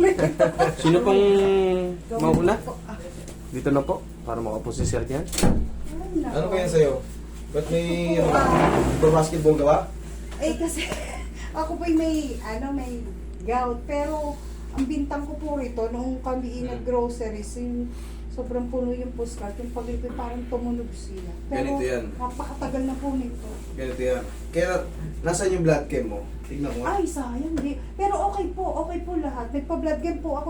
Sino pong mauna? Dito na po, para makapo si Sir nako. Ano ba yan sa'yo? Ba't may ano, basketball ka ba? Eh kasi ako po may ano may gout pero ang bintang ko po rito nung kami Hmm. nag-groceries yung sobrang puno yung postcard yung paglipid parang tumunog siya. Pero Ganito yan. napakatagal na po nito. Ganito yan. Kaya, nasaan yung blood chem mo? Tignan mo. Ay, sayang. Di. Pero okay po, okay po lahat. Nagpa-blood game po ako.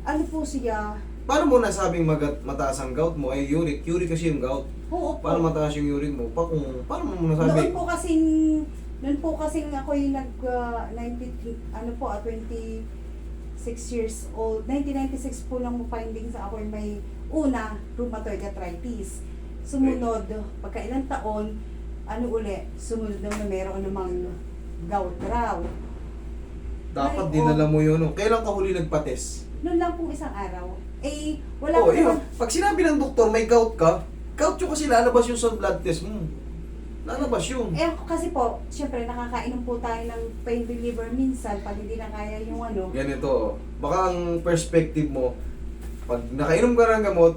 Ano po siya? Paano mo nasabing magat, mataas ang gout mo? Ay, uric. Uric kasi yung gout. Oo po. Paano mataas yung uric mo? Pa, kung, paano mo Noon nasabi? po kasing, noon po kasing ako yung nag, uh, 90, ano po, ah, 26 years old. 1996 po lang mo findings ako yung may una, rheumatoid arthritis. Sumunod, pagka ilang taon, ano uli, sumunod na meron namang gout raw. Dapat Ay, dinala oh. mo yun. no? Kailan ka huli nagpates? Noon lang pong isang araw. Eh, wala Oo, po yun. naman- Pag sinabi ng doktor may gout ka, gout yun kasi lalabas yun sa blood test mo. Lalabas yun. Eh ako kasi po, syempre nakakainom po tayo ng pain reliever minsan pag hindi na kaya yung ano. Ganito, baka ang perspective mo, pag nakainom ka ng gamot,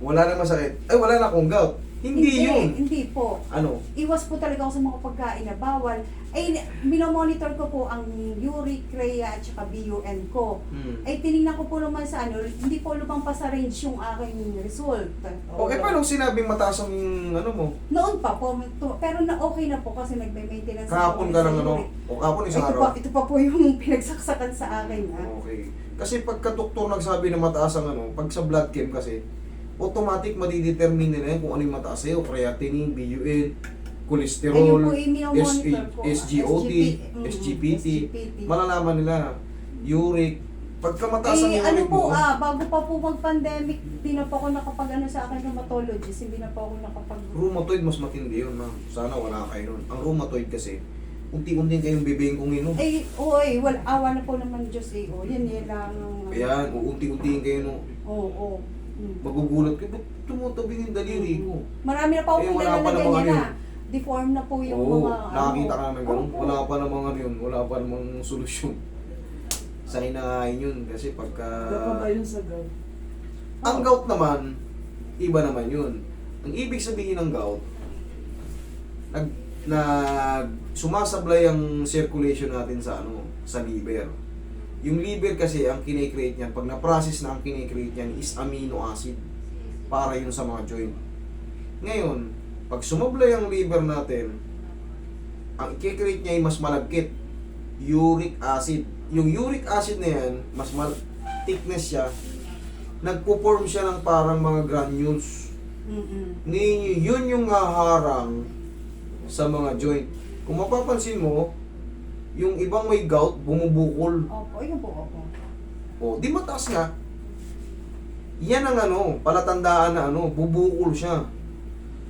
wala na masakit, ay wala na akong gout. Hindi, yun. Hindi po. Ano? Iwas po talaga ako sa mga pagkain na bawal. Ay, minomonitor ko po ang uric, rhea, at saka BUN ko. Hmm. Ay, tinignan ko po naman sa ano, hindi po lumampas sa range yung aking result. Okay, paano sinabing mataas ang ano mo? Noon pa po, pero na okay na po kasi nagme-maintenance Kahapon ka ng ano? O kahapon isang ito, araw? pa, ito pa po yung pinagsaksakan sa akin. Ah. Okay. Kasi pagka doktor nagsabi na mataas ang ano, pag sa blood chem kasi, automatic madidetermine nila yan kung ano yung mataas sa'yo. Creatinine, BUN, cholesterol, Ayun po. SGOT, SGP, mm, SGPT. SGPT. Malalaman nila. Uric. Pagka mataas ang Eh, ano po, mo, ah, bago pa po mag-pandemic, di na po ako nakapag ano sa akin rheumatologist, hindi na po ako nakapag... rheumatoid mas matindi yun, ma'am. Sana wala kayo nun. Ang rheumatoid kasi, unti-unti kayong bibingkungin nun. Eh, oo eh, wala, awa na po naman Diyos eh, oh, yan yan lang. ang- Ayan, unti-untiin kayo no. Oo, oo. Mm. Magugulat kayo, ba't tumutabing yung daliri ko? Marami na pa Eh, akong wala pa namang niya ano na. Deform na po yung Oo, mga... nakakita ka ano. na ng ganun. Opo. Wala pa namang ano yun, wala pa namang solusyon. Sa hinahain yun, kasi pagka... Dapat ayun sa gout. Ang gout naman, iba naman yun. Ang ibig sabihin ng gout, nag, nag sumasablay ang circulation natin sa ano, sa liver. Yung liver kasi, ang kinecreate niyan, pag na-process na ang kinecreate niyan is amino acid para yun sa mga joint. Ngayon, pag sumablay ang liver natin, ang i-create niya ay mas malagkit. Uric acid. Yung uric acid na yan, mas mal thickness siya, nagpo-form siya ng parang mga granules. Mm-mm. Ngayon, yun yung haharang sa mga joint. Kung mapapansin mo, yung ibang may gout, bumubukol. Opo, yun po, opo. O, di mataas nga. Yan ang ano, palatandaan na ano, bubukol siya.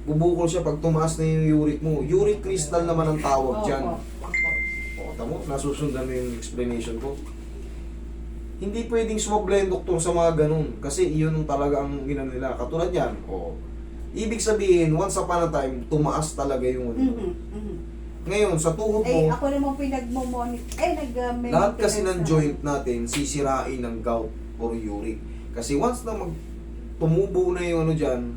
Bubukol siya pag tumaas na yung uric mo. Uric crystal naman ang tawag dyan. Opo. O, tamo, nasusundan na yung explanation ko. Hindi pwedeng sumablay ang doktor sa mga ganun. Kasi iyon talaga ang ina nila. Katulad yan. O, ibig sabihin, once upon a time, tumaas talaga yung ano. Mhm, mhm. Ngayon, sa tuhod Eh, mo, ako naman po yung nagmo-monitor. Eh, nag uh, lahat kasi ng joint natin, sisirain ng gout or uric. Kasi once na mag tumubo na yung ano dyan,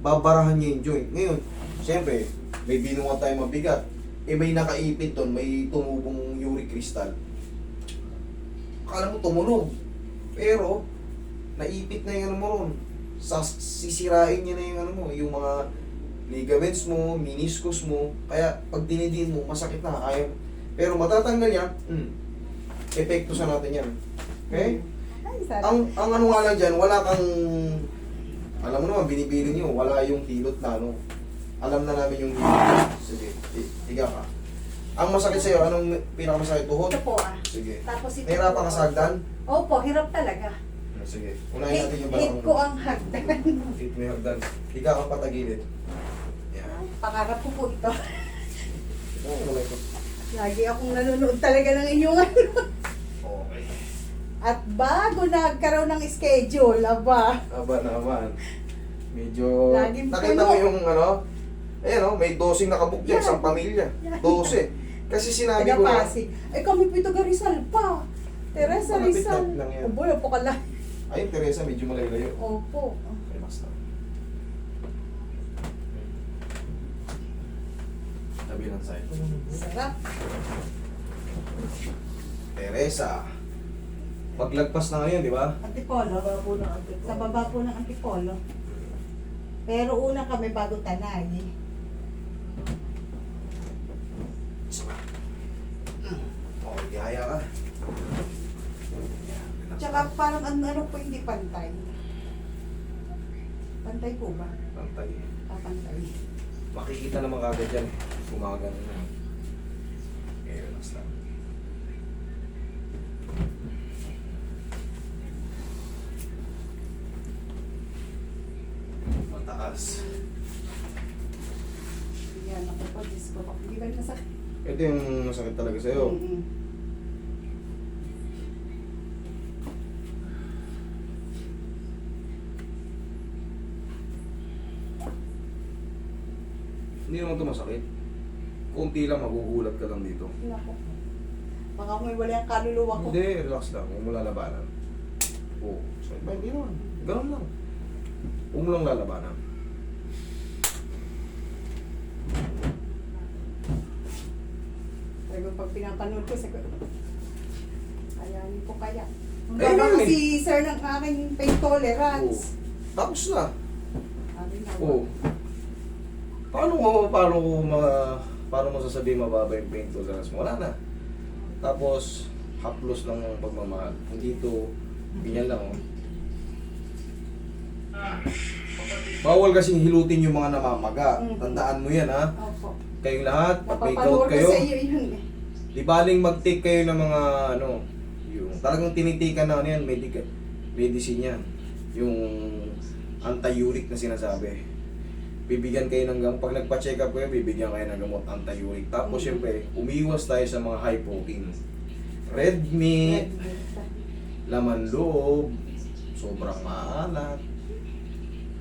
babarahan niya yung joint. Ngayon, siyempre, may binuha tayo mabigat. Eh may nakaipit doon, may tumubong uric crystal. Akala mo tumunog. Pero, naipit na yung ano mo ron. Sas, sisirain niya na yung ano mo, yung mga ligaments mo, meniscus mo. Kaya, pag dinidiin mo, masakit na. Kaya, pero matatanggal yan, hmm, epekto sa natin yan. Okay? Ang, ang ano nga lang dyan, wala kang, alam mo naman, binibili niyo, wala yung hilot na ano. Alam na namin yung hilot. Sige, higa ka. Ang masakit sa'yo, anong pinakamasakit tuhod? Ito po ah. Sige. Tapos ito Nahirapan ka sa hagdan? Opo, hirap talaga. Sige. Unahin Hit, natin yung hit balakang ko ang hagdan. Hit mo yung hagdan. Higa ka patagilid. Pangarap ko po ito. Lagi akong nanonood talaga ng inyong ano. Okay. At bago nagkaroon ng schedule, aba. Aba naman. Medyo... Laging Nakita puno. mo yung ano? Ayan o, may dosing nakabuk dyan, Yan. isang pamilya. Yan. Dose. Kasi sinabi ko Taga-Pasig. Ay kami po ito Garizal pa. Teresa Rizal. lang yan. Ka lang. Ay, Teresa, medyo malayo-layo. Opo. Relax lang. Tabi ng side. Sarap. Teresa. Paglagpas na ngayon, di ba? Antipolo. Sa baba po ng Antipolo. Pero una kami bago Tanay. Okay, tihaya ka. Tsaka parang ano, ano po hindi pantay. Pantay po ba? Pantay. Ah, pantay. Makikita naman kagad yan. Gumagano na. Okay, relax lang. Mataas. Yan, ako po, Diyos ko. Hindi ba nasakit? Ito yung masakit talaga sa'yo. Mm-mm. Hindi naman ito masakit. Kunti lang, magugulat ka lang dito. Nako. Baka may wala yung kaluluwa ko. Hindi, relax lang. Huwag mo lalabanan. Oo. So, ba, hindi naman. Ganun lang. Huwag mo lang lalabanan. Pero pag pinapanood ko, sabi ko, ayanin ko kaya. Ang Ayun baba yun eh. kasi sir ng aking pain tolerance. Oo. Tapos na. Sabi na, Oo. Paano mo, paano ko ma, paano mo sasabihin mababa yung pain tolerance mo? Wala na. Tapos, haplos lang ang pagmamahal. Hindi ito, ganyan lang oh. Bawal kasing hilutin yung mga namamaga. Mm. Tandaan mo yan ha. Opo. Kayong lahat, pag may gout kayo, sa iyo yun eh. di baling mag-take kayo ng mga ano, yung talagang tinitikan na ano yan, medical, medicine yan. Yung anti-uric na sinasabi. Bibigyan kayo ng gamot. Pag nagpa-check up kayo, bibigyan kayo ng gamot anti-uric. Tapos Mm. syempre, umiwas tayo sa mga high protein. Red meat, laman loob, sobrang maalat.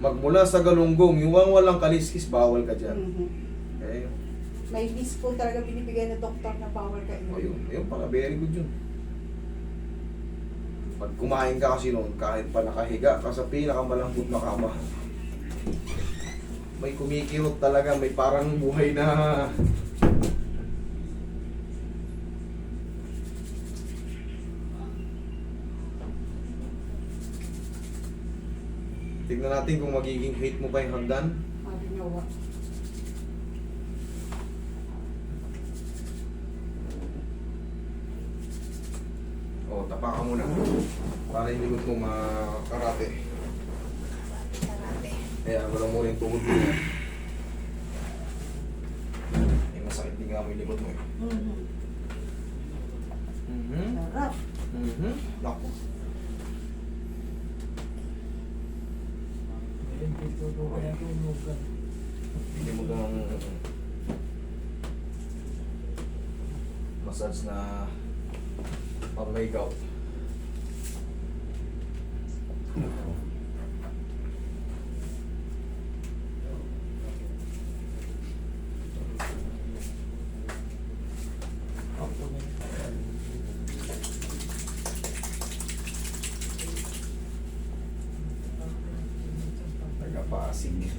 Magmula sa galunggong, yung walang kaliskis, bawal ka dyan. Mhm. Okay? May list po talaga binibigay ng doktor na bawal ka O yun, yun pala, very good yun. Pag kumain ka kasi noon, kahit pa nakahiga ka sa pinakamalambot na kama, may kumikirot talaga, may parang buhay na... Tignan natin kung magiging hate mo pa yung hagdan. Sabi niya, wa. O, tapa ka muna. Para yung likod mo makarate. Kaya wala mo yung tuhod mo. Eh, masakit din nga mo yung likod mo eh. Mhm. Mm-hmm. Sarap. Mm-hmm. Naku. Hindi mo kang massage na pang may Taga-pasig.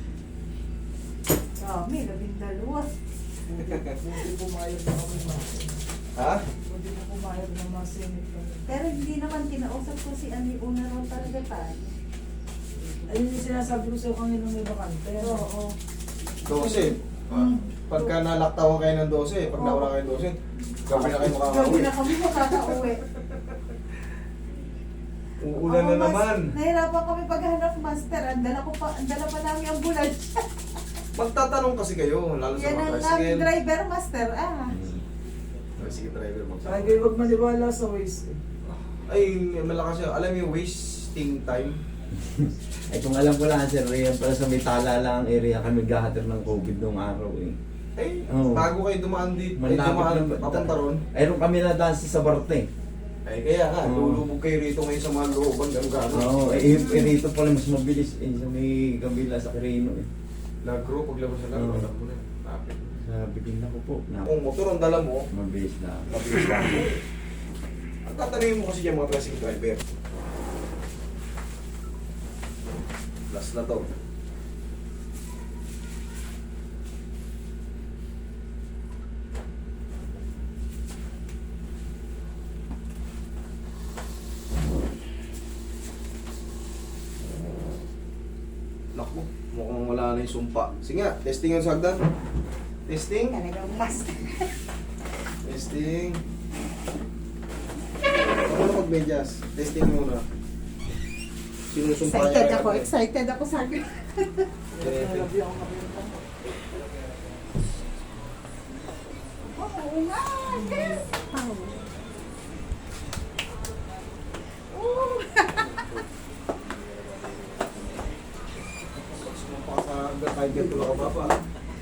Dami, labing dalawa. Buti pumayag na kami masin. Ha? Buti na pumayag na masin. Pero hindi naman kinausap ko si Ani una ron talaga tayo. Ayun yung sinasabi ko sa'yo kanina may bakante. Oo. 12. Mm. Pagka nalaktawan kayo ng 12, pag nawala kayo ng 12, gabi na kayo Gabi makakauwi. na kami makakauwi. Uulan na naman. Nahirapan kami paghanap master. Ang dala ko pa, ang dala pa namin ambulansya. Magtatanong kasi kayo, lalo sa Yan mga ang aming tricycle. driver master. Ah. Tricycle driver Ay, magtatanong. kayo huwag maniwala sa waste. eh. Ay, malakas siya. Alam mo yung wasting time? Ay kung alam ko lang sir, yan pala sa may tala lang ang area kami gahater ng COVID nung araw eh. Eh, Oo. bago kayo dumaan dito, eh, Malapit dumaan lang ba- papunta ron. Ayun kami na dansa sa Barte. Ay, kaya nga, Oo. lulubog kayo rito ngayon sa mga looban ng gano'n. Oo, eh, eh, rito pala mas mabilis eh, sa may kabila sa Quirino eh. Lagro, paglabas sa lagro, Oo. alam mo na. Lapit. Sabi din ako po, na Kung motor ang dala mo, mabilis na. mabilis lang. tatanungin mo kasi yung mga tricycle driver. Last na to. Naku, mukhang wala na yung sumpa. Sige nga, testing yung sagdan. Testing. Talagang mas. Testing. Ako na mag-medyas. Testing muna. Sinusumpa Excited niya ako, agad. excited ako sa akin. Nalabi ako kapirita. Oo nga, yes! Oh. Sumumpa sa agad kahit ganito lang kababa.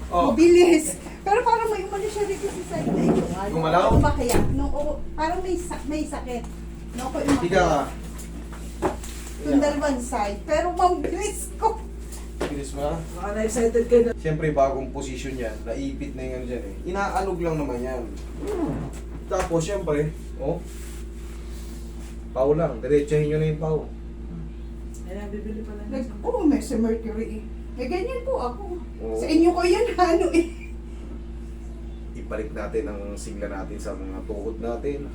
Oh, Mabilis. Pero parang may umano siya dito sa side na ito. Gumalaw? Ano ba kaya? Nung, oh, parang may, sa- may sakit. Nung ako umakyat. higa ka. Yung dalawang side. Pero mabilis ko. Bilis mo na. Baka na-excited kayo na. Siyempre, bagong posisyon yan. Naipit na yung ano dyan eh. Inaalog lang naman yan. Tapos, siyempre, oh, pau lang. Diretsahin nyo na yung pau. Ay, nabibili pala Like, niya. oh, may si Mercury eh. Eh, ganyan po ako. Oo. Sa inyo ko yan, ano eh. ibalik natin ang sigla natin sa mga tuhod natin.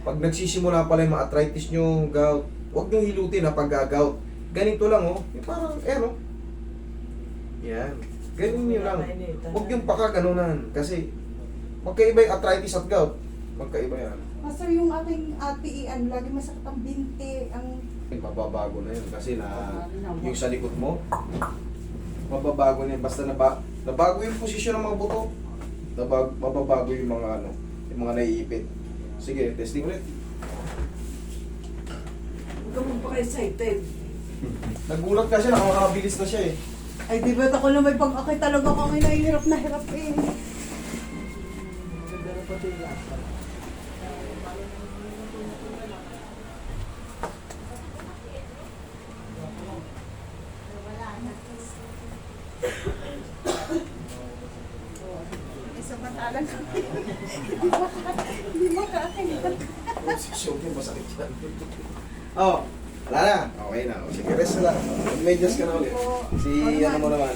Pag nagsisimula pala yung arthritis nyo, gout, huwag nyo hilutin ha pag gout. Ganito lang oh, yung parang, eh no? Yan. Ganun nyo lang. Huwag yung pakaganunan. Kasi, magkaiba yung arthritis at gout. Magkaiba yan. Basta yung aking ate, eh, ano, lagi masakit ang binti, ang Mababago na yun. Kasi na, yung sa likod mo, mababago na yun. Basta naba, nabago yung posisyon ng mga buto. Nabag, mababago yung mga ano, yung mga naiipit. Sige, testing ulit. Huwag ka magpaka-excited. Nagulat ka siya, nakakabilis na siya eh. Ay, di ba ako na may pag-akay talaga kami nahihirap na hirap eh. Maganda na pati yung laptop. May samantalang kami. Hindi. Posisyon yung masakit yan. oh, wala na. Okay na. Sige, rest na lang. Medyas ka na ulit. Si ano mo naman.